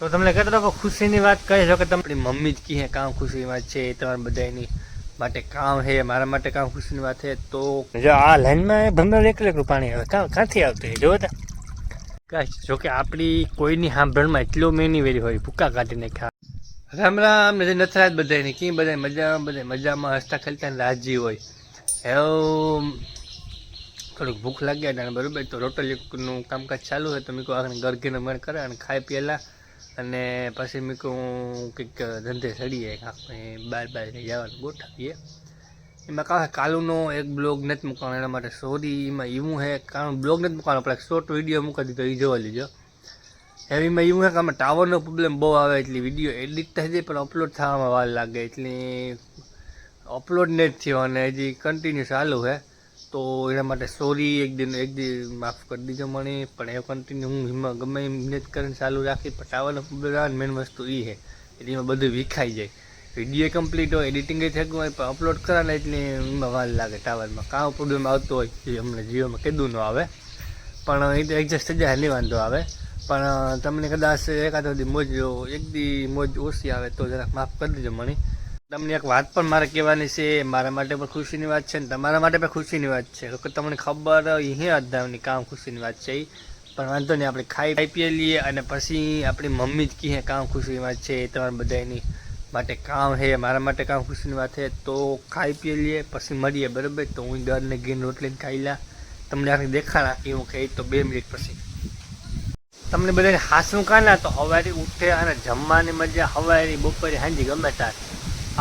તો તમને કહેતો હતો ખુશીની વાત કહી છો? કે તમારી મમ્મી જ કહે કામ ખુશીની વાત છે તમારા બધાની માટે કામ છે મારા માટે કામ ખુશીની વાત છે તો જો આ લાઈનમાં ભમર એક એકલું પાણી આવે કાં ક્યાંથી આવતું જોવો તા. કાંઈ જો કે આપણી કોઈની સાંભળમાં એટલો મેની વેરી હોય ભૂકા કાઢીને ખા. રામ રામ નથી નથરાજ બધાની કી બધા મજામાં બધા મજામાં હસતા ખેલતા રાજી હોય. એવું થોડીક ભૂખ લાગ્યા બરોબર તો રોટલીનું કામકાજ ચાલુ હોય તો મેં કહું આગળ ગરગીનો મન કરે અને ખાઈ પહેલાં અને પછી મેં કહું કંઈક ધંધે ચડીએ આપણે બાર બાર જવાનું, ગોઠવીએ. એમાં કાં કાલુનો એક બ્લોગ નથી મૂકવાનો, એના માટે સોરી એમાં એવું હે કારણ બ્લોગ નથી મૂકવાનો આપણે શોર્ટ વીડિયો મૂકી દીધો એ જોવા લીધો. એમાં એવું હે કે આમાં ટાવરનો પ્રોબ્લેમ બહુ આવે, એટલે વીડિયો એડિટ થઈ જાય, પણ અપલોડ થવામાં વાર લાગે, એટલે અપલોડ નથી થયો, અને હજી કન્ટિન્યુ ચાલુ છે. તો એના માટે સોરી એક દિન એક દિન માફ કરી દીધો મને, પણ એ કન્ટિન્યુ હું હિંમત, ગમે એમ મહેનત કરીને ચાલુ રાખી ટાવરનો પ્રોબ્લેમ મેન વસ્તુ એ છે. એટલે એમાં બધું વિખાઈ જાય. વીડિયો કમ્પ્લીટ હોય એડિટિંગ થતું હોય, પણ અપલોડ કરાને એટલે એમાં વાર લાગે ટાવરમાં. કાં પ્રોબ્લેમ આવતો હોય, એ અમને જીઓમાં કીધું ન આવે. પણ એ તો એડજસ્ટ થઈ જાય વાંધો આવે. પણ તમને કદાચ એકાદ મોજ, એક દી મોજ ઓછી આવે તો જરાક માફ કરી દેજો મને. તમને એક વાત પણ મારે કહેવાની છે, મારા માટે પણ ખુશીની વાત છે ને તમારા માટે પણ ખુશીની વાત છે. કે તમને ખબર અહીં અધાવની કામ ખુશીની વાત છે. પણ વાંધો નહીં, આપણે ખાઈ ખાઈ પીએ લઈએ અને પછી આપણી મમ્મી જ કહે કામ ખુશીની વાત છે, એ તમારા બધાની માટે કામ છે, મારા માટે કામ ખુશીની વાત છે. તો ખાઈ પીએ લઈએ, પછી મળીએ, બરાબર? તો હું દરને ગીને રોટલીને ખાઈ લા. તમને આખી દેખાડા કે હું ખાઈ, તો બે મિનિટ પછી. તમને બધાને હાસું કાના તો હવારી ઉઠે અને જમવાની મજા, હવારી બપોરે હાંજી ગમે તાર.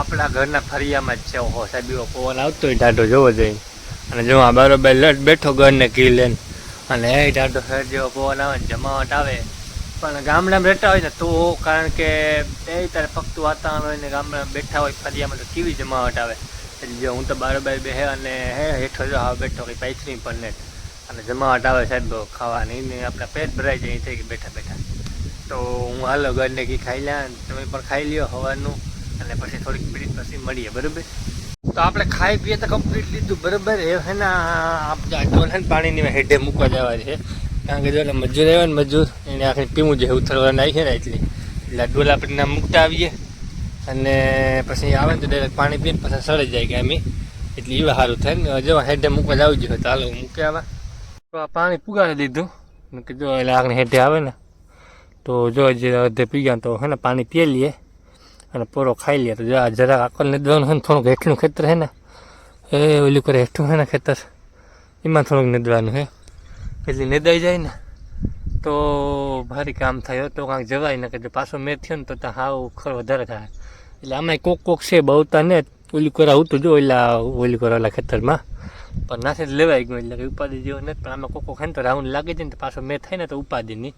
આપણા ઘરના ફરિયામાં જ છે. ઓહો સાહેબ એવો પવન આવતો હોય ઢાઢો જોવો જોઈએ. અને જો આ બરોબર લટ બેઠો ઘરને કી લઈને. અને એ ઢાઢો શહેર જેવો પવન આવે ને જમાવટ આવે. પણ ગામડામાં રહેતા હોય ને તો કારણ કે એ તારે ફક્ત વાતાવરણ હોય ને ગામડામાં બેઠા હોય ફરિયામાં તો કેવી જમાવટ આવે. એટલે જો હું તો બારોબાર બેહે અને હે હેઠો જો હા બેઠો કંઈ પૈસરી પણ ને. અને જમાવટ આવે સાહેબ ખાવાની ને આપણા પેટ ભરાઈ જાય થઈ કે બેઠા બેઠા. તો હું હાલો ઘરને ઘી ખાઈ લ્યા તમે પણ ખાઈ લ્યો હવાનું. અને પછી થોડીક મિનિટ પછી મળીએ, બરાબર? તો આપણે ખાઈ પીએ તો કમ્પ્લીટ લીધું, બરાબર? એ હે ને આપણે ડોલન પાણીની હેડે મૂકવા જવા છે. કારણ કે જો એટલે મજૂર આવ્યો ને મજૂર, એને આખી પીવું જોઈએ, ઉથરવાના આવી છે ને એટલે. એટલે ડોલ આપણે મૂકતા આવીએ. અને પછી આવે ને તો ડાયરેક્ટ પાણી પીને પછી સળી જાય કે અમે એટલે એવા સારું થાય ને, જો હેડે મૂકવા જવું જોઈએ, તો હાલો મૂકે આવા. તો આ પાણી પુગાડી દીધું. કીધું એટલે આગળ હેઠે આવે ને. તો જો જે પી ગયા તો હે ને પાણી પી લઈએ. અને પૂરો ખાઈ લે તો જો આ જરાક આકલ ને દવાનું ને થોડુંક હેઠનું ખેતર છે ને, એ ઓલું કરે હેઠું છે ને ખેતર, એમાં થોડુંક નીંદવાનું છે એટલે નીંદાઈ જાય ને, તો ભારી કામ થાય, તો કાંઈક જવાય ને કે પાછો મેં થયો ને તો ત્યાં હાવ ખર વધારે થાય. એટલે આમાં કોક કોક છે બહુતા ને, ઓલી કરા આવતું જો ઓલા, ઓલી ઓલા ખેતરમાં. પણ નાથી જ લેવાઈ ગયું એટલે કે ઉપાધિ જેવો નથી, પણ આમાં કોકો ને તો રાઉન્ડ લાગી જાય ને તો પાછો મેં થાય ને તો ઉપાધિ નહીં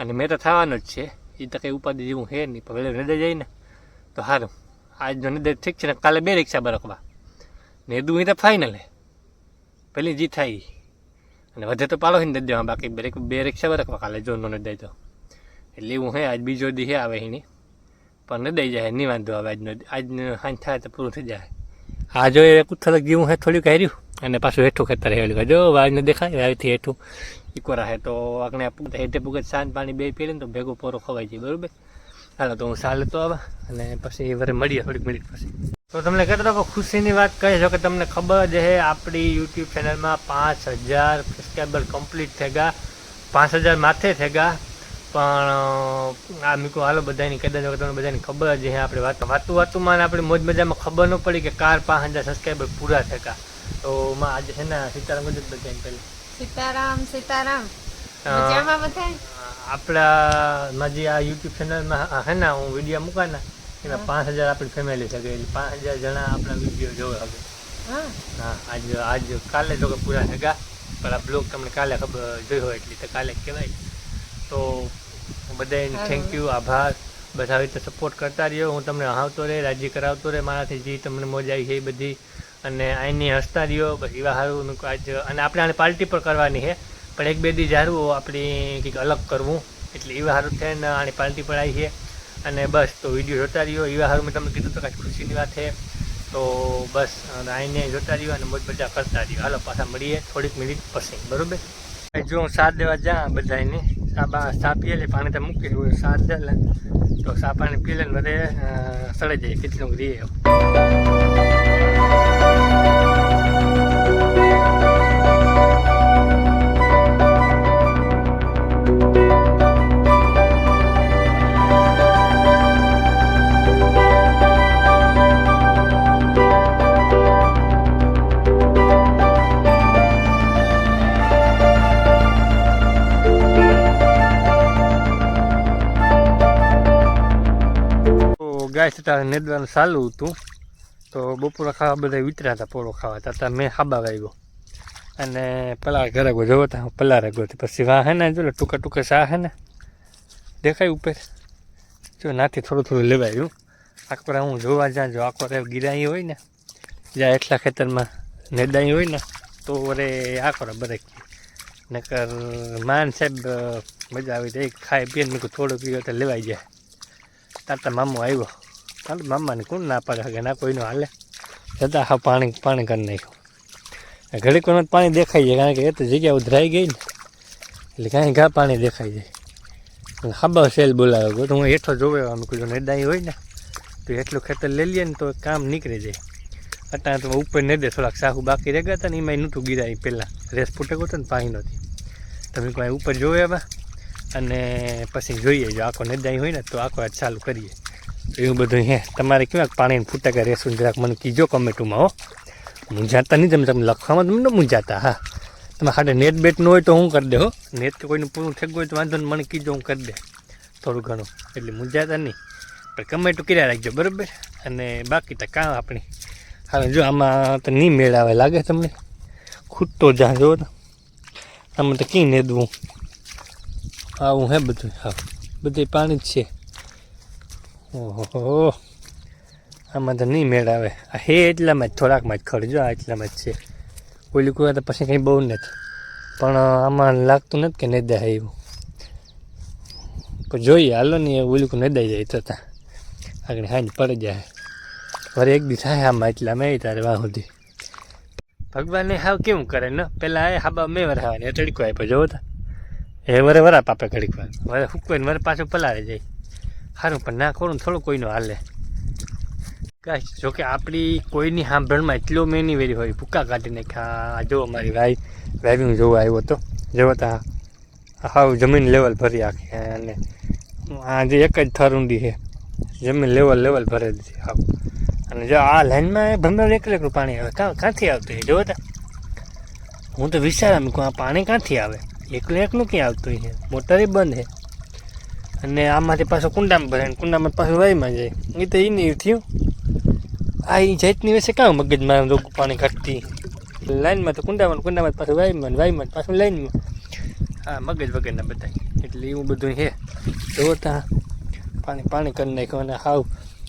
અને મેં તો થવાનો જ છે એ તો કંઈ ઉપાધિ જેવું છે નહીં. પણ વહેલે નદે જાય ને તો સારું આજનો દે ઠીક છે ને, કાલે બે રિક્ષા બરકવા. ને દું તો ફાઇનલ હે. પેલી જી થાય અને વધે તો પાડો ને દેવા, બાકી બે બે રિક્ષા બરકવા કાલે, જો નો દઈ તો એટલે એવું હે, આજ બીજો દી હે આવે એની પણ ન દઈ જાય નહીં વાંધો આવે આજનો આજનો હાંજ થાય તો પૂરું થઈ જાય. આ જો એ કુથલક જેવું હે, થોડુંક હાર્યું. અને પાછું હેઠું ખેતર હેલું જો વાજને દેખાય, વાવથી હેઠું. ઈકોરા હે તો આપણે હેઠે પૂગત સાંજ પાણી બે પી ને તો ભેગું પોરો ખવાય જાય, બરોબર? હાલો, તો હું ચાલે તો આવે અને પછી વરે મળીએ થોડીક મિનિટ પછી. તો તમને કહેતો હતો ખુશીની વાત કહી છો કે તમને ખબર જ છે આપણી યુટ્યુબ ચેનલમાં પાંચ હજાર સબસ્ક્રાઈબર કમ્પ્લીટ થઈ ગયા. પાંચ હજાર માથે થઈ ગયા. પણ આ મીકો, હાલો બધાની કદાચ વખત તમને બધાની ખબર જ છે આપણે વાત. વાતું વાતુંમાં આપણે મોજ મજામાં ખબર ન પડી કે કાર પાંચ હજાર સબસ્ક્રાઈબર પૂરા થયા તો માં આજે છે ને સીતારામ ગુજરાત બધાને પહેલાં. સીતારામ સીતારામ. આપણા મારી આ યુટ્યુબ ચેનલમાં હે ને હું વીડિયો મૂકા ને એમાં પાંચ હજાર આપણી ફેમિલી છે એટલે પાંચ હજાર જણા આપણા વીડિયો જોવે હવે. હા. હા આજ આજ કાલે જો કે પૂરા થયા પણ આ બ્લોગ તમને કાલે ખબર જોઈ હોય એટલી તો કાલે કહેવાય. તો બધાને થેન્ક યુ આભાર. બધા રીતે સપોર્ટ કરતા રહ્યો. હું તમને હહાવતો રહે રાજી કરાવતો રહે મારાથી જે તમને મોજ આવી છે એ બધી. અને અહીંની હસતા રહ્યો બસ એવા સારું આજ અને આપણે આને પાર્ટી પણ કરવાની છે. પણ એક બે દી જારું આપણે કંઈક અલગ કરવું. એટલે એવા સારું થાય ને આની પાર્ટી પણ આવી છે. અને બસ તો વીડિયો જોતા રહ્યો. એવા સારું મેં તમને કીધું તો કાંઈ ખુશીની વાત છે. તો બસ આઈને જોતા રહ્યો અને મોજ મજા કરતા રહ્યો. હાલો પાછા મળીએ થોડીક મિનિટ પછી. બરાબર? જો હું સાથ દેવા જા બધાને સાબા સા પીએ લે પાણી તો મૂકી હોય સાથ દે તો સા પાણી પી લે ને બધે અ, જાય. કેટલું રીએ. તારે નેદવાનું ચાલુ હતું, તો બપોરા ખાવા બધા વિતર્યા હતા પોળો ખાવા. તાતા મેં ખાબા વાગ્યો અને પલાર ઘરે ગયો જોવો તા પલાર ગયો પછી વાહ હે ને, જો ટૂંકા ટૂંકા સા હે ને, દેખાય ઉપર. જો નાથી થોડું થોડું લેવાયું આખો હું જોવા જ્યાં જો આખો રે ગિરાઈ હોય ને, જ્યાં એટલા ખેતરમાં નેદાઈ હોય ને, તો અરે આખો રે બરે નકર માન સાહેબ મજા આવી જાય. ખાઈ પીએ ને થોડું પીવો તો લેવાઈ જાય. તાતા મામો આવ્યો. તાર મામાને કોણ ના પાડે? કે ના કોઈનો હાલે. જતા હા, પાણી પાણી કરી નાખ્યું. ઘડીક વખત પાણી દેખાઈ જાય, કારણ કે એ તો જગ્યા ઉધરાઈ ગઈ ને. એટલે કાંઈ ઘા પાણી દેખાઈ જાય. ખાબા સેલ બોલાવ્યો તો હું હેઠો જોવે અમે કીધું નેદાઈ હોય ને, તો એટલું ખેતર લઈ લઈએ ને તો કામ નીકળી જાય. અત્યારે તો ઉપર નહીં દે, થોડાક સાહુ બાકી રહી ગયા હતા ને એમાં નહોતું ગીરાય. પહેલાં રેસ ફૂટે ગયો ને, પાણી નહોતી. તમે કોઈ ઉપર જોવે એમાં અને પછી જોઈએ જો, આખો નદાઈ હોય ને, તો આખો ચાલુ કરીએ. એવું બધું હે. તમારે કેવા પાણીને ફૂટકા રહેશું જરાક મને કીજો કમેન્ટમાં, હો. મૂંઝાતા નહીં તમે તમે લખવામાં તમે ન મૂંઝાતા, હા. તમે ખાલી નેટ બેટ ન હોય તો હું કરી દે, હો. નેટ કે કોઈનું પૂરું ગયું હોય તો વાંધો નહીં, મને કીજો, હું કરી દે. થોડું ઘણું. એટલે મૂંઝાતા નહીં. પણ કમેન્ટો કર્યા રાખજો, બરાબર? અને બાકી તો કામ આપણી? હવે જો આમાં તો નહીં મેળ આવે લાગે તમને? ખૂટતો જ્યાં જો ને આમાં તો કંઈ નેદવું? આવું હે બધું, હા. બધે પાણી જ છે. ઓહો. આમાં તો નહીં મેળ આવે. આ હે એટલામાં જ થોડાકમાં જ ખડજો આ એટલામાં જ છે. ઓલી કોઈ તો પછી કંઈ બહુ નથી. પણ આમાં લાગતું નથી કે દે એવું પણ જોઈએ, હાલો ને એ ઓલી કોઈ નદાઈ જાય તો આગળ હાંજ પડી જાય. વરે એક દી થાય આમાં એટલામાં એ તારે વાહ સુધી. ભગવાને હાવ કેવું કરે ને? પેલા એ હાબા મેં વરાવાની તડકો આપ્યો, જોવો તા. એ વરે વરા પાપે ઘડીક વાર. વરે હુકવાઈને વરે પાછું પલારે જાય. સારું પણ ના ખોરું થોડું કોઈનું હાલે. કાંઈ, જોકે આપણી કોઈની સાંભળમાં એટલો મેની વેરી હોય, ભૂકા કાઢીને આ જો અમારી ભાઈ ડ્રાઇવિંગ હું જોવા આવ્યો હતો. જોવો તા હાવ જમીન લેવલ ભરી આખી અને આજે એક જ થર ઊંડી છે. જમીન લેવલ લેવલ ભરેલી છે હાવ. અને જો આ લાઈનમાં ભમર એકલું એકલું પાણી આવે. કાં ક્યાંથી આવતું હોય જોવો હું તો વિચારામ મૂકું આ પાણી ક્યાંથી આવે? એકલું એકલું ક્યાં આવતું છે મોટરે બંધ છે. અને આમાંથી પાછો કુંડામાં ભરે કુંડામાં પાછું વાયમાં જાય. એ તો એની થયું. આ એ જાતની વિશે કાં મગજમાં રોગ પાણી ઘટતી? લાઈનમાં તો કુંડામાં કુંડામાં પાછું વાયમાં વાયમાં પાછું લાઈનમાં. હા, મગજ વગરના બધા એટલે એવું બધું છે. જો ત્યાં પાણી પાણી કરી નાખ્યું અને હાવ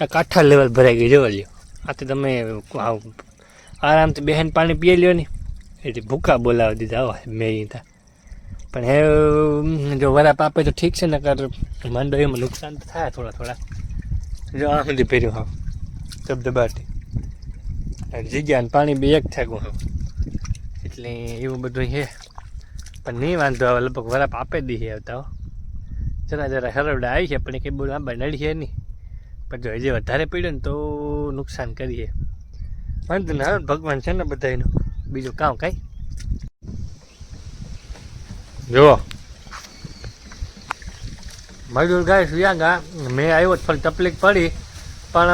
આ કાંઠા લેવલ ભરાઈ ગઈ, જોવા લ્યો. આ તો તમે હાવ આરામથી બેહેન પાણી પીએ લ્યો ને. એટલે ભૂકા બોલાવી દીધા આવો મેં ત્યાં પણ હે, જો વરાપ આપે તો ઠીક છે ને કર માંડો એમાં નુકસાન થાય થોડા થોડા. જો આ સુધી પહેર્યું હા ધબધબાટી જગ્યા ને પાણી બે એક થાય હવે. એટલે એવું બધું છે. પણ નહીં વાંધો આવે, લગભગ વરાપ આપે દી છે આવતા જરા જરા હરવડા આવી છે, પણ એ કંઈ બહુ આંબા નડી છે નહીં. પણ જો હજી વધારે પીડ્યો ને તો નુકસાન કરીએ. વાંધો ના ભગવાન છે ને બધાનું બીજું કામ કાંઈ? જુઓ. મજૂર ગાય સુયાંગા મેં આવ્યો થોડી તકલીફ પડી, પણ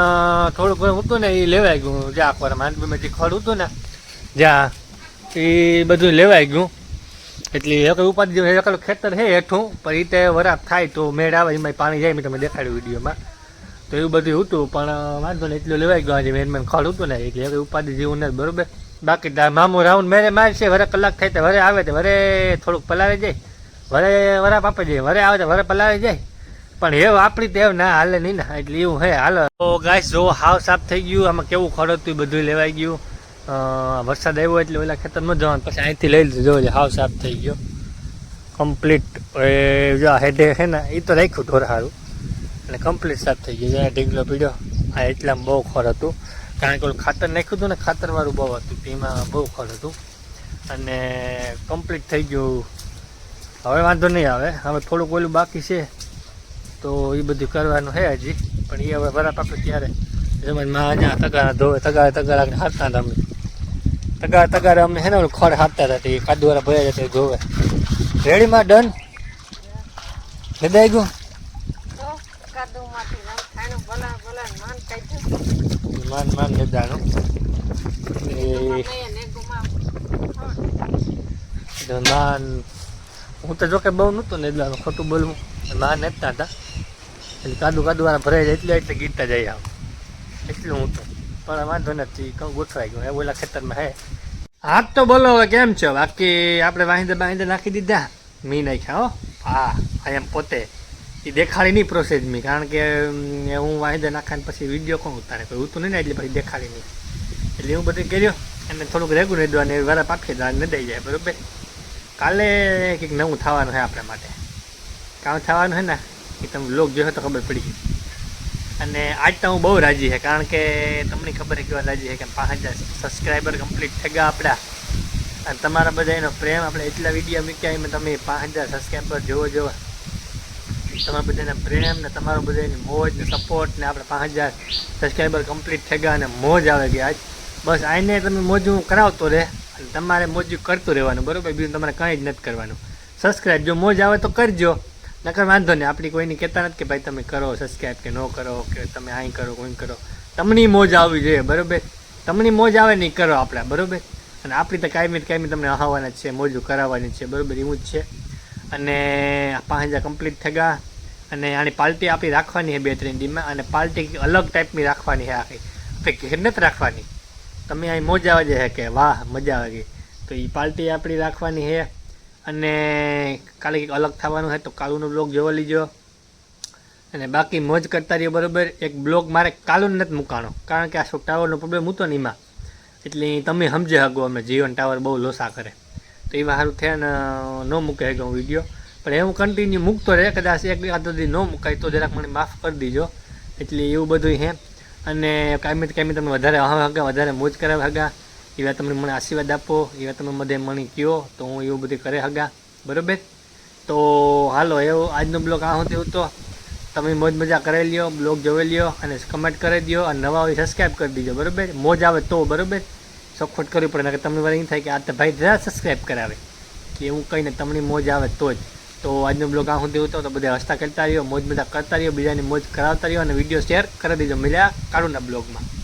થોડું ઘણું હતું ને એ લેવાઈ ગયું જ્યાં પર માંડવીમાં જે ખડ હતું ને, જ્યાં એ બધું લેવાઈ ગયું. એટલે એક ઉપાધિ એકલું ખેતર છે હેઠું, પણ એ તે વરાપ થાય તો મેળ આવે એમાં પાણી જાય, મેં તમે દેખાડ્યું વિડીયોમાં. તો એવું બધું હતું, પણ વાંધો ને એટલું લેવાઈ ગયું. આજે મેન મેન ખડ હતું ને, એટલે એક ઉપાધિ જેવું ને બરોબર? બાકી મામું રાઉન્ડ મેરે મારશે વરે કલાક થાય તો વરે આવે તો વરે થોડુંક પલાવી જાય વરે વરા પાપે જાય વરે આવે તો વરે પલાવી જાય પણ એવું આપણી તેવ ના હાલે નહીં ને, એટલે એવું હે હાલ. તો ગાય જો હાવ સાફ થઈ ગયું, આમાં કેવું ખડતું બધું લેવાઈ ગયું. વરસાદ આવ્યો એટલે ઓલા ખેતરમાં જવાનું, પછી અહીંથી લઈ લીધું, જો હાવ સાફ થઈ ગયો. કમ્પ્લીટ એ, જો હેડે હે ને એ તો રાખ્યું ઢોર સારું અને કમ્પ્લીટ સાફ થઈ ગયું ઢીંગલો પીડ્યો. આ એટલામાં બહુ ખોર હતું. કારણ કે ઓલું ખાતર નાખ્યું હતું ને, ખાતરવાળું બહુ હતું તેમાં બહુ ખર હતું. અને કમ્પ્લીટ થઈ ગયું. હવે વાંધો નહીં આવે. હવે થોડુંક ઓલું બાકી છે, તો એ બધું કરવાનું છે હજી. પણ એ હવે બરાબર આપણે ત્યારે. એમાં માં અહીંયા તગારા ધોવે, તગારે, તગારા હારતા હતા અમે. તગાર, તગારે અમે છે ને ઓલું ખડ હાથતા હતા. એ કાદુવાળા ભયા જતા ધોવે. રેડીમાં ડન? લેદાઈ ગયું? માન માન લેદાનું એ મેં ને ગુમાવ તો માન, હું તો જોકે બહુ નહોતું નેદવાનું ખોટું બોલવું. માં નેતા હતા. એટલે કાદુ કાદુવાળા ભરાઈ જાય એટલે એટલે ગીતા જાય આવ. એટલું હું તો. પણ વાંધો નથી, કહું ગોઠવાઈ ગયું. એ ઓલા ખેતરમાં હે. હાથ તો બોલો હવે કેમ છો? બાકી આપણે વાહિંદે બાહિંદે નાખી દીધા. મી નાખ્યા, હો. હા આ એમ પોતે. એ દેખાડી નહીં પ્રોસેસ મી, કારણ કે હું વાંધે નાખાને પછી વીડિયો કોણ ઉતારે? કોઈ ઉતું નહીં એટલે પછી દેખાડી નહીં. એટલે હું બધું કર્યો અને થોડુંક રેગું નહીં દોવાનું એ વારા પાકે દાળ ન દઈ જાય, બરાબર? કાલે કંઈક નવું થવાનું છે આપણા માટે. કામ થવાનું છે ને, એ તમે લોક જોશો તો ખબર પડી ગઈ. અને આજ તો હું બહુ રાજી છે, કારણ કે તમને ખબર કેવા રાજી છે કે પાંચ હજાર સબસ્ક્રાઈબર કમ્પ્લીટ થઈ ગયા આપણા. અને તમારા બધા એનો પ્રેમ, આપણે એટલા વીડિયો મૂક્યા એમાં તમે પાંચ હજાર સબસ્ક્રાઈબર જોવો જોવો. તમારા બધાના પ્રેમ ને તમારો બધાની મોજ ને સપોર્ટ ને આપણે પાંચ હજાર સબસ્ક્રાઈબર કમ્પ્લીટ થઈ ગયા અને મોજ આવે ગઈ આજ બસ આને તમે મોજું કરાવતો રહે અને તમારે મોજું કરતું રહેવાનું, બરોબર? બીજું તમારે કંઈ જ નથી કરવાનું. સબસ્ક્રાઈબ જો મોજ આવે તો કરજો. નકર વાંધો નહીં, આપણી કોઈની કહેતા નથી કે ભાઈ તમે કરો સબસ્ક્રાઈબ કે ન કરો, કે તમે અહીં કરો કોઈ કરો. તમને મોજ આવવી જોઈએ, બરોબર? તમને મોજ આવે નહીં કરો આપણે, બરોબર? અને આપણી તો કાયમી કાયમી તમને હવાના છે, મોજું કરાવવાની છે, બરોબર? એવું જ છે. અને પાંચ હજાર કમ્પ્લીટ થઈ ગયા. અને આની પાર્ટી આપણી રાખવાની છે બે ત્રણ દીમાં અને પાર્ટી અલગ ટાઈપની રાખવાની છે આખી. આપણે ઘેર નથી રાખવાની. તમે અહીં મોજ આવે છે કે વાહ, મજા આવે ગઈ તો એ પાર્ટી આપણી રાખવાની છે. અને કાલે કંઈક અલગ થવાનું છે તો કાલુનો બ્લોગ જોવા લીજો. અને બાકી મોજ કરતા રહ્યો બરોબર. એક બ્લોગ મારે કાલું નથી મૂકાણો કારણ કે આ શું ટાવરનો પ્રોબ્લેમ હતો ને એમાં એટલે તમે સમજે હગો અમે જીવન ટાવર બહુ લોસા કરે. તો એમાં સારું થયા ને ન મૂકાય ગયો વીડિયો. પણ એવું કન્ટિન્યુ મૂકતો રહે, કદાચ એક આધો દી ન મુકાય, તો જરાક મને માફ કરી દીજો. એટલે એવું બધું હે. અને કાયમી કાયમી તમે વધારે હગા, વધારે મોજ કરે હગા. એવા તમે મને આશીર્વાદ આપો, એવા તમે બધે મને કહો તો હું એવું બધું કરે હગા. બરોબર? તો હાલો, એવો આજનો બ્લોગ આ હું તેવું તો. તમે મોજ મજા કરાવી લ્યો, બ્લોગ જોઈ લ્યો, અને કમેન્ટ કરી દો અને નવા હોય સબસ્ક્રાઈબ કરી દીજો, બરોબર? મોજ આવે તો, બરોબર? સપોર્ટ કરવી પડે કે તમને વાર એમ થાય કે આ તો ભાઈ જરા સબસ્ક્રાઈબ કરાવે. કે એવું કહીને તમને મોજ આવે તો જ. તો આજનો બ્લોગ આ સુધી હતો તો બધા હસતા કરતા રહ્યો, મોજ મજા કરતા રહ્યો, બીજાની મોજ કરાવતા રહ્યો, અને વીડિયો શેર કરી દેજો. મળ્યા કાળુના બ્લોગમાં